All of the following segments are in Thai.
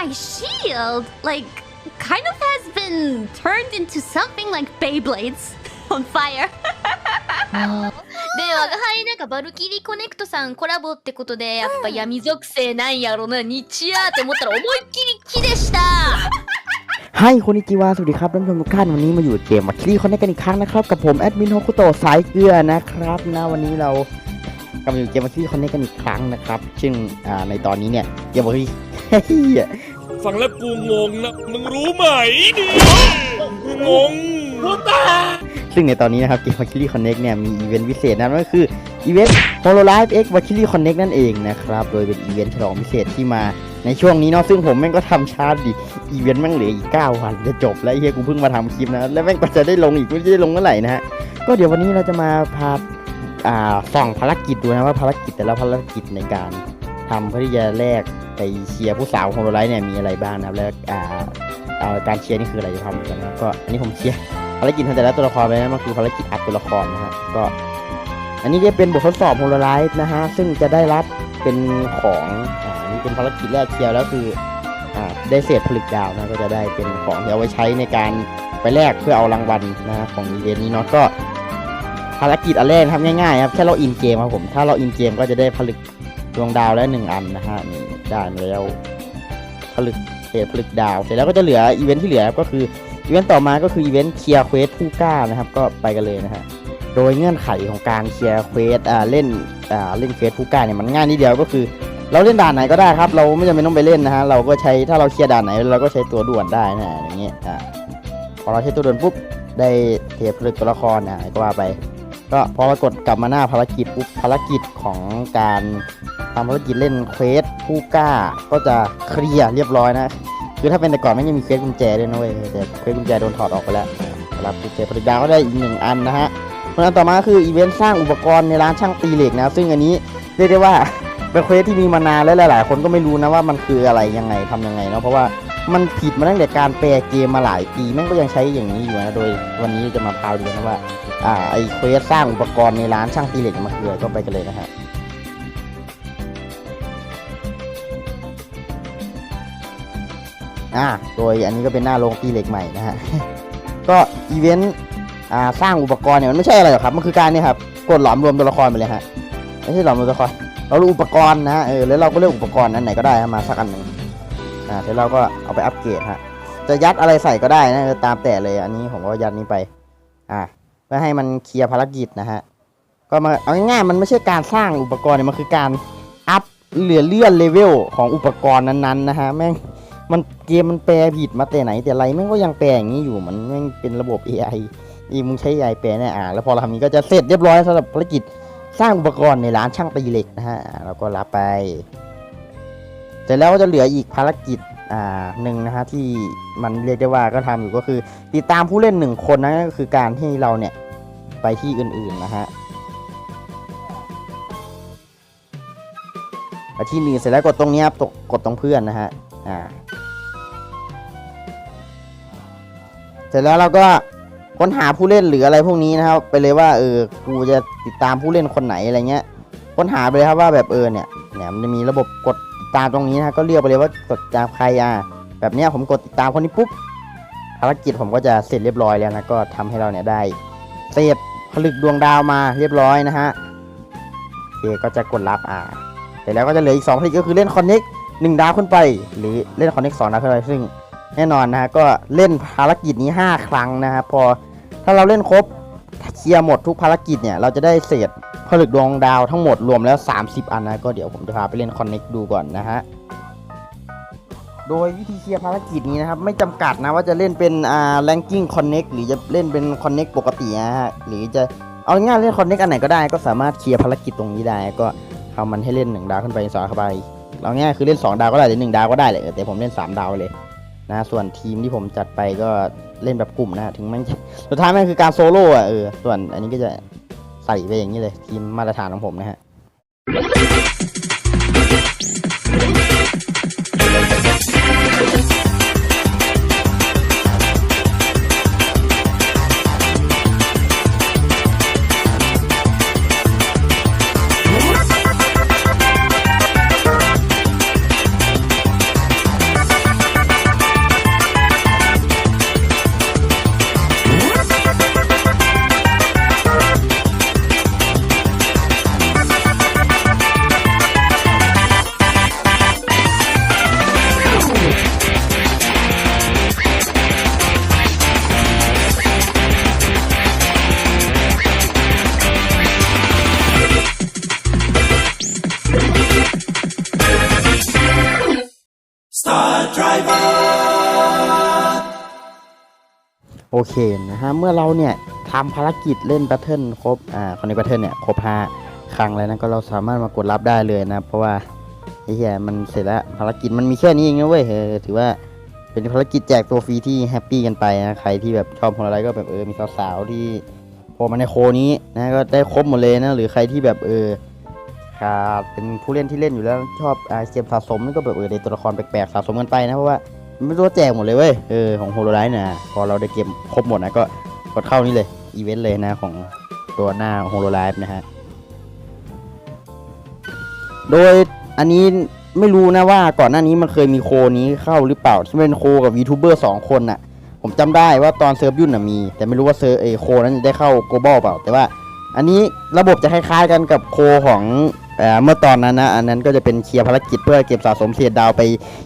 my shield, like, kind of has been turned into something like Beyblades on fire. で、我が輩なんかバルキリーコネクトさんコラボってことで、やっぱ闇属性なんやろな、日夜って思ったら思いっきり木でした ให้คนนิจิวาสวัสดีครับท่านผู้ชมทุกท่านวันนี้มาอยู่เกมมาคลี่คอนเนคกันอีกครั้งนะครับกับผมแอดมินโฮคุโตะสายเกลือนะครับนะวันนี้เรากำลังอยู่เกมมาคลี่คอนเนคกันอีกครั้งนะครับ ซึ่งอ่าในตอนนี้เนี่ยเกมมาคลี่ ฟังแล้วกูงงนะ มึงรู้ไหมดิงงซึ่งในตอนนี้นะครับเกมมาคลี่คอนเนคเนี่ยมีอีเวนต์พิเศษนั่นก็คืออีเวนต์ Hololive X มาคลี่คอนเนคนั่นเองนะครับ โดยเป็นอีเวนต์ฉลองพิเศษที่มาในช่วงนี้เนาะซึ่งผมแม่งก็ทำช้าดิอีเวนต์แม่งเหลืออีก 9 วันจะจบแล้วเฮียกูเพิ่งมาทำคลิปนะ แล้วแม่งก็จะได้ลงอีกไม่ได้ลงเมื่อไหร่นะฮะก็เดี๋ยววันนี้เราจะมาพาอ่าส่องภารกิจดูนะว่าภารกิจแต่ละภารกิจในการทำเพื่อที่จะแลก ไปเชียร์ผู้สาวของโรไลท์เนี่ยมีอะไรบ้างนะครับแล้วอ่าการเชียร์นี่คืออะไรจะทำกันนะครับก็อันนี้ผมเชียร์ภารกิจทำแต่ละตัวละครไปนะมันคือภารกิจอัดตัวละครนะฮะก็อันนี้จะเป็นบททดสอบโฮโลไลท์นะฮะซึ่งจะได้รับเป็นของอ่าอันนี่เป็นภารกิจแรกเชียร์แล้วคืออ่าได้เศษผลึกดาวนะก็จะได้เป็นของที่เอาไว้ใช้ในการไปแลกเพื่อเอารางวัลนะฮะของอีเวนต์นี้เนาะก็ภารกิจอันแรกนะครับง่ายๆครับแค่เราอินเกมครับผมถ้าเราอินเกมก็จะได้ผลึกดวงดาวแล้วหนึ่งอันนะฮะนี่ ได้มาแล้วผลึกเศษผลึกดาว เสร็จแล้วก็จะเหลืออีเวนท์ที่เหลือครับก็คืออีเวนต์ต่อมาก็คืออีเวนต์เคลียร์เควสผู้กล้านะครับ ก็ไปกันเลยนะฮะโดยเงื่อนไขของการเคลียร์เควสอ่าเล่นอ่าเล่นเควสผู้กล้าเนี่ยมันง่ายนิดเดียวก็คือ เราเล่นด่านไหนก็ได้ครับ เราไม่จำเป็นต้องไปเล่นนะฮะเราก็ใช้ถ้าเราเคลียร์ด่านไหนเราก็ใช้ตัวด่วนได้นะอย่างเงี้ยอ่าพอเราใช้ตัวด่วนปุ๊บได้เทผลึกตัวละครนะก็ว่าไป ก็พอเรากดกลับมาหน้าภารกิจปุ๊บภารกิจของการ ทำภารกิจเล่นเควสผู้กล้าก็จะเคลียร์เรียบร้อยนะ คือถ้าเป็นแต่ก่อนไม่ยังมีเควสกุญแจด้วยนะเว้ยแต่เควสกุญแจโดนถอดออกไปแล้วรับกุญแจผลิตดาวก็ได้อีกหนึ่งอันนะฮะเพราะนั้นต่อมาคืออีเวนต์สร้างอุปกรณ์ในร้านช่างตีเหล็กนะ ซึ่งอันนี้เรียกได้ว่าเป็นเควสที่มีมานานแล้วหลาย ๆ คนก็ไม่รู้นะว่ามันคืออะไรยังไงทำยังไงเนาะเพราะว่ามันผิดมาตั้งแต่การแปลเกมมาหลายปีแม่งก็ยังใช้อย่างนี้อยู่นะโดยวันนี้จะมาพาวดูนะว่าอ่าไอเควสสร้างอุปกรณ์ในร้านช่างตีเหล็กมาคืออะไรก็ไปกันเลยนะฮะ อ่าโดยอันนี้ก็เป็นหน้าโรงตีเหล็กใหม่นะฮะก็อีเวนต์อ่าสร้างอุปกรณ์เนี่ยมันไม่ใช่อะไรหรอกครับมันคือการเนี่ยครับกดหลอมรวมตัวละครไปเลยฮะไม่ใช่หลอมรวมตัวละครเรารู้อุปกรณ์นะฮะเออแล้วเราก็เลือกอุปกรณ์อันไหนก็ได้ฮะมาสักอันหนึ่งอ่าเสร็จเราก็เอาไปอัปเกรดฮะจะยัดอะไรใส่ก็ได้นะเออตามแต่เลยอันนี้ผมก็ยัดนี้ไปอ่าเพื่อให้มันเคลียร์ภารกิจนะฮะก็มาเอาง่ายๆมันไม่ใช่การสร้างอุปกรณ์เนี่ยมันคือการอัพเหลือเลื่อนเลเวลของอุปกรณ์นั้นๆนะฮะแม่ง มันเกมมันแปลผิดมาแต่ไหนแต่ไรแม่งก็ยังแปลอย่างนี้อยู่มันแม่งเป็นระบบ AI อีมึงใช้ AI แปลเนี่ยอ่าแล้วพอเราทำนี้ก็จะเสร็จเรียบร้อยสำหรับภารกิจสร้างอุปกรณ์ในร้านช่างตีเหล็กนะฮะเราก็รับไปเสร็จแล้วก็จะเหลืออีกภารกิจอ่าหนึ่งนะฮะที่มันเรียกได้ว่าก็ทำอยู่ก็คือ ติดตามผู้เล่นหนึ่งคนนะก็คือการที่เราเนี่ยไปที่อื่นๆนะฮะไปที่หนึ่งเสร็จแล้วกดตรงนี้ครับกดตรงเพื่อนนะฮะอ่า เสร็จแล้วเราก็ค้นหาผู้เล่นหรืออะไรพวกนี้นะครับ ไปเลยว่าเออกูจะติดตามผู้เล่นคนไหนอะไรเงี้ย ค้นหาไปเลยครับว่าแบบเออเนี่ยเนี่ยมันจะมีระบบกดติดตามตรงนี้นะก็เรียกไปเลยว่ากดตามใครอะแบบเนี้ยผมกดติดตามคนนี้ปุ๊บภารกิจผมก็จะเสร็จเรียบร้อยแล้วนะก็ทำให้เราเนี่ยได้เศษผลึกดวงดาวมาเรียบร้อยนะฮะโอเคก็จะกดรับอ่าเสร็จแล้วก็จะเหลืออีก2ผลึกก็คือเล่นคอนเน็กหนึ่งดาวขึ้นไป หรือเล่นคอนเน็กสองดาวขึ้นไปซึ่ง แน่นอนนะฮะก็เล่นภารกิจนี้ 5 ครั้งนะครับพอถ้าเราเล่นครบเคลียร์หมดทุกภารกิจเนี่ยเราจะได้เศษผลึกดวงดาวทั้งหมดรวมแล้ว 30 อันนะก็เดี๋ยวผมจะพาไปเล่นคอนเน็กดูก่อนนะฮะโดยวิธีเคลียร์ภารกิจนี้นะครับ ไม่จำกัดนะว่าจะเล่นเป็นอ่า ranking connect หรือจะเล่นเป็น connect ปกตินะฮะหรือจะเอาง่ายเล่น connect อันไหนก็ได้ ก็สามารถเคลียร์ภารกิจตรงนี้ได้ ก็ทำมันให้เล่น 1 ดาวขึ้นไปสองเข้าไปเอาง่ายคือเล่น 2 ดาวก็ได้หรือ1ดาวก็ได้เลยแต่ผมเล่น 3 ดาวเลย นะส่วนทีมที่ผมจัดไปก็เล่นแบบกลุ่มนะถึงแม้สุดท้ายแม่งคือการโซโล่อะเออส่วนอันนี้ก็จะใส่ไปอย่างนี้เลย ทีมมาตรฐานของผมนะฮะ โอเคนะฮะ เมื่อเราเนี่ยทำภารกิจเล่นแบทเทิลครบ อ่าคอนในแบทเทิลเนี่ย ครบ5ครั้งแล้วนะ ก็เราสามารถมากดรับได้เลยนะ เพราะว่าไอ้เหี้ยมันเสร็จแล้ว ภารกิจมันมีแค่นี้เองนะเว้ยถือว่าเป็นภารกิจแจกตัวฟรีที่แฮปปี้กันไปนะ ใครที่แบบชอบคนอะไรก็แบบเออ มีสาวๆที่โผล่มาในโคนี้นะ ก็ได้ครบหมดเลยนะ หรือใครที่แบบเออ ขาดเป็นผู้เล่นที่เล่นอยู่แล้วชอบอ่าเกมสะสมนี่ก็แบบเออได้ตัวละครแปลกๆสะสมกันไปนะเพราะว่าไม่รู้แจกหมดเลยเว้ยเออของโฮโลไลท์นะพอเราได้เก็บครบหมดนะก็กดเข้านี่เลยอีเวนต์เลยนะของตัวหน้าโฮโลไลท์นะฮะโดยอันนี้ไม่รู้นะว่าก่อนหน้านี้มันเคยมีโคนี้เข้าหรือเปล่าที่เป็นโคกับวีทูเบอร์สองคนน่ะ ผมจำได้ว่าตอนเซิร์ฟยุ่นน่ะมี แต่ไม่รู้ว่าเซิร์ฟเอโคนั้นจะได้เข้าโกลบอลเปล่า แต่ว่า อันนี้ระบบจะคล้ายๆกันกับโคของ เมื่อตอนนั้นนะอันนั้นก็จะเป็นเคลียร์ภารกิจเพื่อเก็บสะสมเศษดาวไป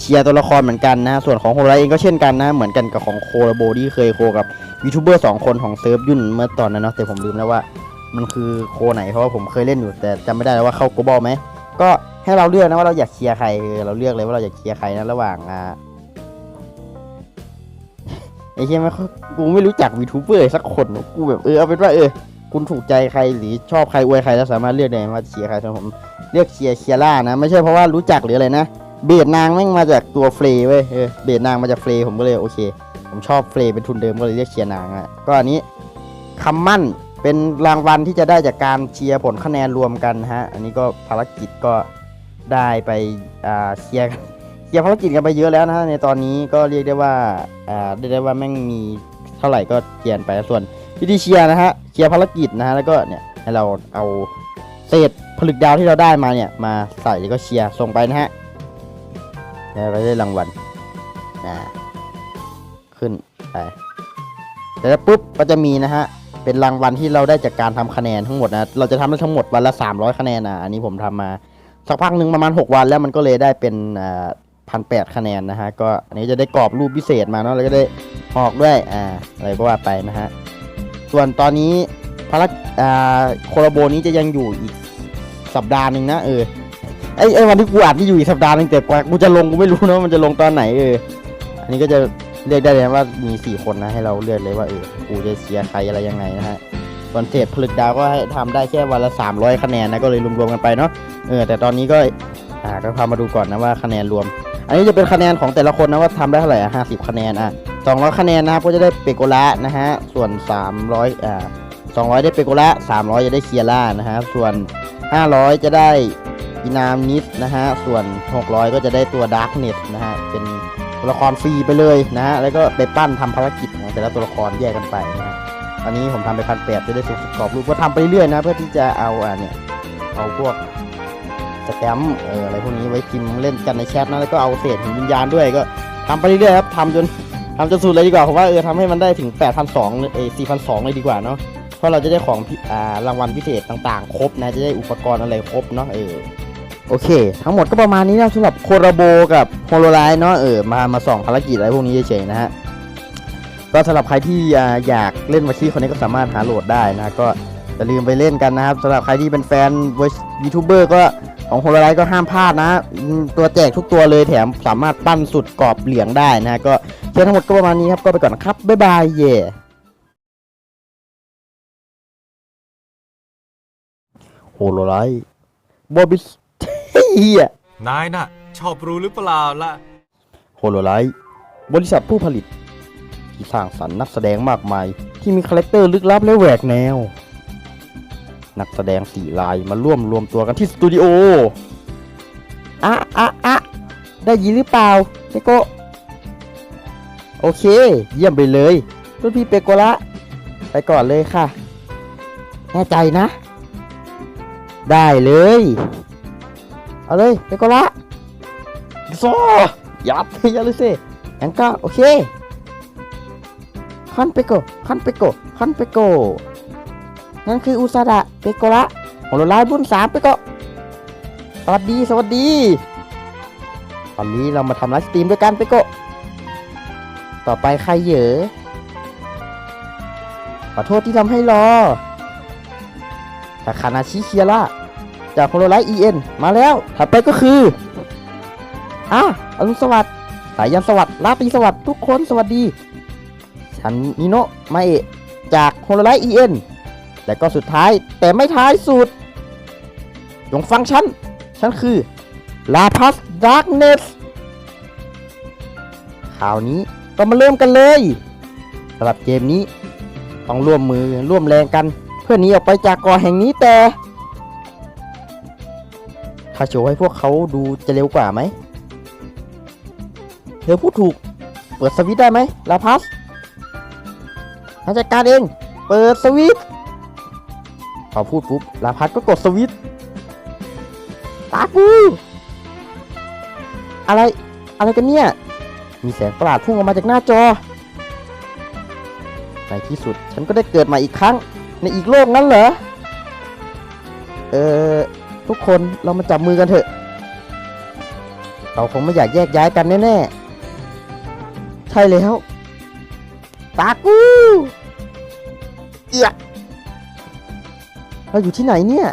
เชียร์ตัวละครเหมือนกันนะส่วนของโฮไลเองก็เช่นกันนะ เหมือนกันกับของโคระโบที่เคยโคกับยูทูบเบอร์สองคนของเซิร์ฟยุ่นเมื่อตอนนั้นเนาะแต่ผมลืมแล้วว่ามันคือโคไหนเพราะว่าผมเคยเล่นอยู่แต่จำไม่ได้แล้วว่าเข้าโกลบอลไหมก็ให้เราเลือกนะว่าเราอยากเชียร์ใครเออเราเลือกเลยว่าเราอยากเชียร์ใครนะระหว่างอ่าไอ้เหี้ยไม่กูไม่รู้จักวีทูเบอร์สักคนกูแบบเออเอาเป็นว่าเออ คุณถูกใจใครหรือชอบใครอวยใครแล้วสามารถเลือกได้ว่าเชียร์ใครส่วนผมเลือกเชียร์เชียร่านะ ไม่ใช่เพราะว่ารู้จักหรืออะไรนะ เบดนางแม่งมาจากตัวเฟรย์เว้ยเออเบดนางมาจากเฟร์ผมก็เลยโอเค ผมชอบเฟร์เป็นทุนเดิมก็เลยเรียกเชียร์นางอะก็อันนี้คำมั่นเป็นรางวัลที่จะได้จากการเชียร์ผลคะแนนรวมกันฮะ อันนี้ก็ภารกิจก็ได้ไปอ่าเชียร์เคลียร์ภารกิจกันไปเยอะแล้วนะในตอนนี้ก็เรียกได้ว่าอ่าเรียกได้ว่าแม่งมีเท่าไหร่ก็เกียนไปส่วน วิธีเชียร์นะฮะเคลียร์ภารกิจนะฮะแล้วก็เนี่ยให้เราเอาเศษผลึกดาวที่เราได้มาเนี่ยมาใส่แล้วก็เชียร์ส่งไปนะฮะแล้วเราได้รางวัลนะขึ้นไปแต่ล้วปุ๊บก็จะมีนะฮะเป็นรางวัลที่เราได้จากการทำคะแนนทั้งหมดนะเราจะทำได้ทั้งหมดวันละ 300 คะแนนอะอันนี้ผมทำมาสักพักหนึ่งประมาณ 6 วันแล้วมันก็เลยได้เป็นพันแปดคะแนนนะฮะก็อันนี้จะได้กรอบรูปพิเศษมาเนาะแล้วก็ได้หอกด้วยอ่าอะไรก็ว่าไปนะฮะ ส่วนตอนนี้ภารกอ่าโคลโบนี้จะยังอยู่อีกสัปดาห์หนึ่งนะเออไอไอวันที่กูอัดนี่อยู่อีกสัปดาห์หนึงแต่กว่ากูจะลงกูไม่รู้นะมันจะลงตอนไหนเอออันนี้ก็จะเรียกได้เลยว่ามีสี่คนนะให้เราเลือกเลยว่าเออกูจะเชียร์ใครอะไรยังไงนะฮะส่วนเศษผลึกดาวก็ให้ทำได้แค่วันละ300คะแนนนะก็เลยรวมๆกันไปเนาะเออแต่ตอนนี้ก็อ่าก็พามาดูก่อนนะว่าคะแนนรวม อันนี้จะเป็นคะแนนของแต่ละคนนะว่าทำได้เท่าไหร่ห้าสิบคะแนนอะ สองร้อยคะแนนนะครับก็จะได้เปโกละนะฮะส่วนสามร้อยอ่าสองร้อยได้เปโกละสามร้อยจะได้เคียร่านะฮะส่วนห้าร้อยจะได้อินามนิสนะฮะส่วนหกร้อยก็จะได้ตัวดาร์กเน็ตนะฮะเป็นตัวละครฟรีไปเลยนะฮะแล้วก็ไปปั้นทำภารกิจนะแต่ละตัวละครแยกกันไปนะฮะตอนนี้ผมทำไปพันแปดจะได้สูงสุดกรอบรูปก็ทำไปเรื่อยนะเพื่อที่จะเอาอ่าเนี่ยเอาพวกสแตมป์เอออะไรพวกนี้ไว้พิมพ์เล่นกันในแชทนะแล้วก็เอาเศษหินวิญญาณด้วยก็ทำไปเรื่อยครับทำจน ทำจนสุดเลยดีกว่าผมว่าเออทำให้มันได้ถึง 8,200เออ4,200 เลยดีกว่าเนาะเพราะเราจะได้ของอ่ารางวัลพิเศษต่างๆ ครบนะจะได้อุปกรณ์อะไรครบเนาะเออโอเค ทั้งหมดก็ประมาณนี้นะสำหรับโคราโบกับโฮโลไลน์เนาะเออมามาส่องภารกิจอะไรพวกนี้เฉยๆนะฮะก็สำหรับใครที่อยากเล่นมาชีคนนี้ก็สามารถหาโหลดได้นะก็ อย่าลืมไปเล่นกันนะครับสำหรับใครที่เป็นแฟนยูทูบเบอร์ก็ของโฮโลไลท์ก็ห้ามพลาดนะอืมตัวแจกทุกตัวเลยแถมสามารถปั้นสุดกรอบเหลืองได้นะ ก็เชื่อทั้งหมดก็ประมาณนี้ครับ ก็ไปก่อนนะครับ บ๊ายบายเย่โฮโลไลท์บอบิสเฮียนายน่ะ ชอบรู้หรือเปล่าล่ะโฮโลไลท์บริษัทผู้ผลิต ที่สร้างสรรค์นักแสดงมากมาย ที่มีคาแรคเตอร์ลึกลับและแหวกแนว นักแสดงสี่ลายมาร่วมรวมตัวกันที่สตูดิโออะอะอะได้ยินหรือเปล่าเปโกะโอเค เยี่ยมไปเลยรุ่นพี่เปโกะละ ไปก่อนเลยค่ะ แน่ใจนะ ได้เลย เอาเลยเปโกะละโซยับยับเลยสิงั้นก็โอเคคันเปโกะคันเปโกะคันเปโกะ นั่นคืออุซาดะเปโกะละโฮโลไลท์บุญสามเปโกะสวัสดีสวัสดีตอนนี้เรามาทำไลฟ์สตรีมด้วยกันไปโกะต่อไปใครเหยอขอโทษที่ทำให้รอทาคานาชิเคียร่าจากโฮโลไลท์เอ็นมาแล้วถัดไปก็คืออะอรุณสวัสดิ์สายยันสวัสดิ์ราตรีสวัสดิ์ทุกคนสวัสดี ฉันนิโนะมาเอะจากโฮโลไลท์เอ็น และก็สุดท้ายแต่ไม่ท้ายสุดจงฟังฉัน ฉันคือลาพัสดาร์กเนสข่าวนี้ก็มาเริ่มกันเลยสำหรับเกมนี้ต้องร่วมมือร่วมแรงกัน เพื่อหนีออกไปจากกาะแห่งนี้แต่ถ้าโชว์ให้พวกเขาดูจะเร็วกว่าไหมเธอพูดถูก เปิดสวิตได้ไหมลาพัสฉันจัดการเอง เปิดสวิตช์ พอพูดปุ๊บลาพัสก็กดสวิตตากูอะไรอะไรกันเนี่ย มีแสงประหลาดพุ่งออกมาจากหน้าจอ ในที่สุดฉันก็ได้เกิดใหม่อีกครั้ง ในอีกโลกนั้นเหรอ เออทุกคนเรามาจับมือกันเถอะ เราคงไม่อยากแยกย้ายกันแน่ๆ ใช่แล้วตากูเอีย เราอยู่ที่ไหนเนี่ย